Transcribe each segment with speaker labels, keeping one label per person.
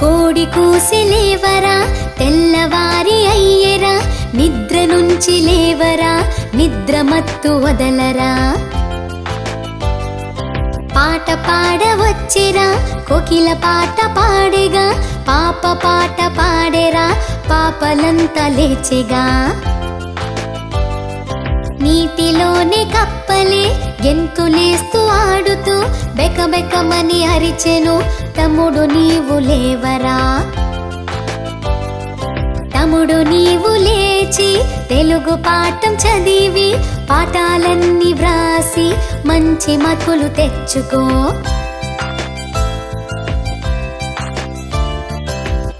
Speaker 1: కోడి కూసి లేవరా తెల్లవారి అయ్యరా నిద్ర నుంచి లేవరా నిద్ర మత్తు వదలరా. పాట పాడవచ్చిరా కోకిల పాట పాడేగా పాప పాట పాడేరా పాపలంతా లేచెగా. నీటిలోనే కప్పలే గెంతులేస్తూ ఆడుతూ బెకబెకమని అరిచెను. తమ్ముడు నీవు లేవరా? తమ్ముడు నీవు లేచి తెలుగు పాఠం చదివి పాఠాలన్నీ వ్రాసి మంచి మతులు తెచ్చుకో.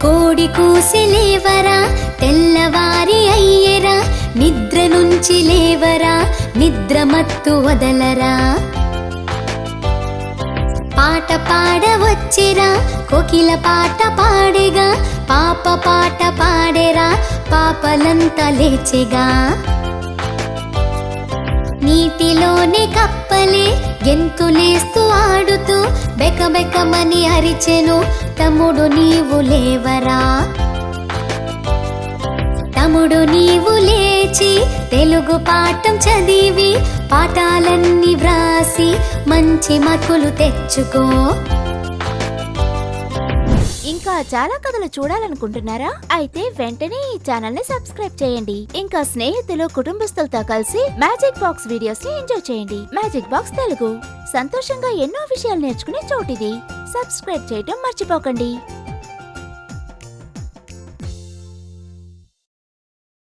Speaker 1: కోడి కూసి లేవరా? తెల్లవారి అయ్యరా? నిద్ర నుంచి లేవరా? నిద్ర మత్తు వదలరా? పాడవచ్చిరా కోకిల పాట పాడేగా పాప పాట పాడేరా పాపలంతా లేచెగా. నీటిలోనే కప్పలే గెంతులేస్తూ ఆడుతూ బెకబెకమని అరిచెను తమ్ముడు నీవు లేవరా. తమ్ముడు నీవు లేచి తెలుగు పాఠం చదివి పాఠాలన్నీ వ్రాసి మంచి మతులు తెచ్చుకో.
Speaker 2: ఇంకా చాలా కథలు చూడాలనుకుంటున్నారా? అయితే వెంటనే ఈ ఛానల్ని సబ్స్క్రైబ్ చేయండి. ఇంకా స్నేహితులు కుటుంబస్తులతో కలిసి మ్యాజిక్ బాక్స్ వీడియోస్ని ఎంజాయ్ చేయండి. Magic box Telugu. సంతోషంగా ఎన్నో విషయాలు నేర్చుకునే చోటిది. సబ్స్క్రైబ్ చేయటం మర్చిపోకండి.